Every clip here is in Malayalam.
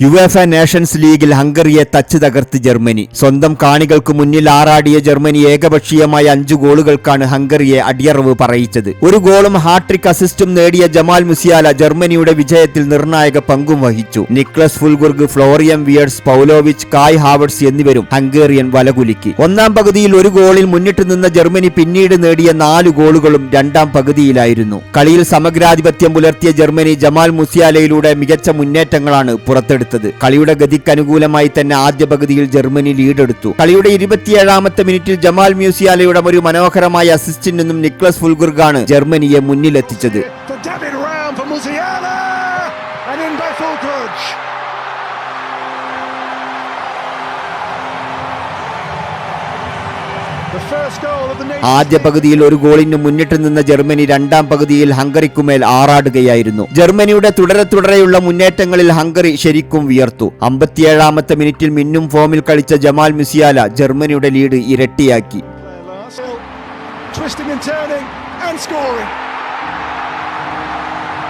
യുവേഫ നേഷൻസ് ലീഗിൽ ഹംഗറിയെ തച്ച് തകർത്ത് ജർമ്മനി. സ്വന്തം കാണികൾക്ക് മുന്നിൽ ആറാടിയ ജർമ്മനി ഏകപക്ഷീയമായ അഞ്ചു ഗോളുകൾക്കാണ് ഹംഗറിയെ അടിയറവ് പറയിച്ചത്. ഒരു ഗോളും ഹാട്രിക് അസിസ്റ്റും നേടിയ ജമാൽ മുസിയാല ജർമ്മനിയുടെ വിജയത്തിൽ നിർണായക പങ്കും വഹിച്ചു. നിക്ലസ് ഫുൽഗുർഗ് ഫ്ലോറിയം വിയേഴ്സ് പൗലോവിച്ച് കായ് ഹാവർട്സ് എന്നിവരും ഹംഗേറിയൻ വലകുലുക്കി. ഒന്നാം പകുതിയിൽ ഒരു ഗോളിൽ മുന്നിട്ട് നിന്ന ജർമ്മനി പിന്നീട് നേടിയ നാല് ഗോളുകളും രണ്ടാം പകുതിയിലായിരുന്നു. കളിയിൽ സമഗ്രാധിപത്യം പുലർത്തിയ ജർമ്മനി ജമാൽ മുസിയാലയിലൂടെ മികച്ച മുന്നേറ്റങ്ങളാണ് പുറത്തെടുത്തത്. കളിയുടെ ഗതിക്ക് അനുകൂലമായി തന്നെ ആദ്യ പകുതിയിൽ ജർമ്മനി ലീഡെടുത്തു. കളിയുടെ ഇരുപത്തിയേഴാമത്തെ മിനിറ്റിൽ ജമാൽ മ്യൂസിയാലയുടെ ഒരു മനോഹരമായ അസിസ്റ്റിൽ നിന്നും നിക്ലസ് ഫുൾഗുർഗാണ് ജർമ്മനിയെ മുന്നിലെത്തിച്ചത്. ആദ്യ പകുതിയിൽ ഒരു ഗോളിന് മുന്നിട്ട് നിന്ന ജർമ്മനി രണ്ടാം പകുതിയിൽ ഹംഗറിക്കുമേൽ ആറാടുകയായിരുന്നു ജർമ്മനിയുടെ തുടരെ തുടരെയുള്ള മുന്നേറ്റങ്ങളിൽ ഹംഗറി ശരിക്കും വിയർത്തു അമ്പത്തിയേഴാമത്തെ മിനിറ്റിൽ മിന്നും ഫോമിൽ കളിച്ച ജമാൽ മുസിയാല ജർമ്മനിയുടെ ലീഡ് ഇരട്ടിയാക്കി.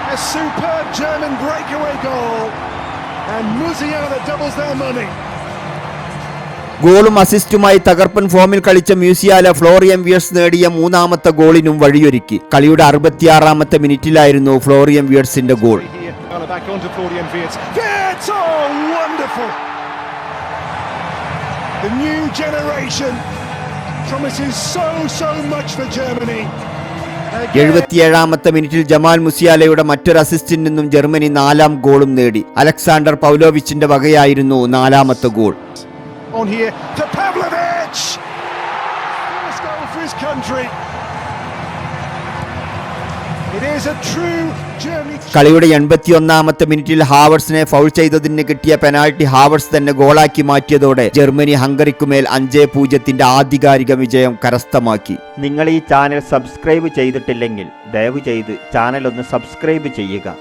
A superb German breakaway goal. And Musiala doubles their money. ഗോളും അസിസ്റ്റുമായി തകർപ്പൻ ഫോമിൽ കളിച്ച മ്യൂസിയാല ഫ്ലോറിയം വിയേഴ്സ് നേടിയ മൂന്നാമത്തെ ഗോളിനും വഴിയൊരുക്കി. കളിയുടെ അറുപത്തിയാറാമത്തെ മിനിറ്റിലായിരുന്നു ഫ്ലോറിയം വിയേഴ്സിന്റെ ഗോൾ. Oh, wonderful! The new generation promises so, so much for Germany. എഴുപത്തിയേഴാമത്തെ മിനിറ്റിൽ ജമാൽ മുസിയാലയുടെ മറ്റൊരു അസിസ്റ്റിൽ നിന്നും ജർമ്മനി നാലാം ഗോളും നേടി. അലക്സാണ്ടർ പൗലോവിച്ചിന്റെ വകയായിരുന്നു നാലാമത്തെ goal. On here to Pavlovic. First goal for his country. It is a true കളിയുടെ എൺപത്തിയൊന്നാമത്തെ മിനിറ്റിൽ ഹാവർസിനെ ഫൗൾ ചെയ്തതിന് കിട്ടിയ പെനാൽറ്റി ഹാവർസ് തന്നെ ഗോളാക്കി മാറ്റിയതോടെ ജർമ്മനി ഹംഗറിക്കുമേൽ അഞ്ചേ പൂജ്യത്തിന്റെ ആധികാരിക വിജയം കരസ്ഥമാക്കി നിങ്ങൾ ഈ ചാനൽ സബ്സ്ക്രൈബ് ചെയ്തിട്ടില്ലെങ്കിൽ ദയവ് ചെയ്ത് ചാനൽ ഒന്ന് സബ്സ്ക്രൈബ് ചെയ്യുക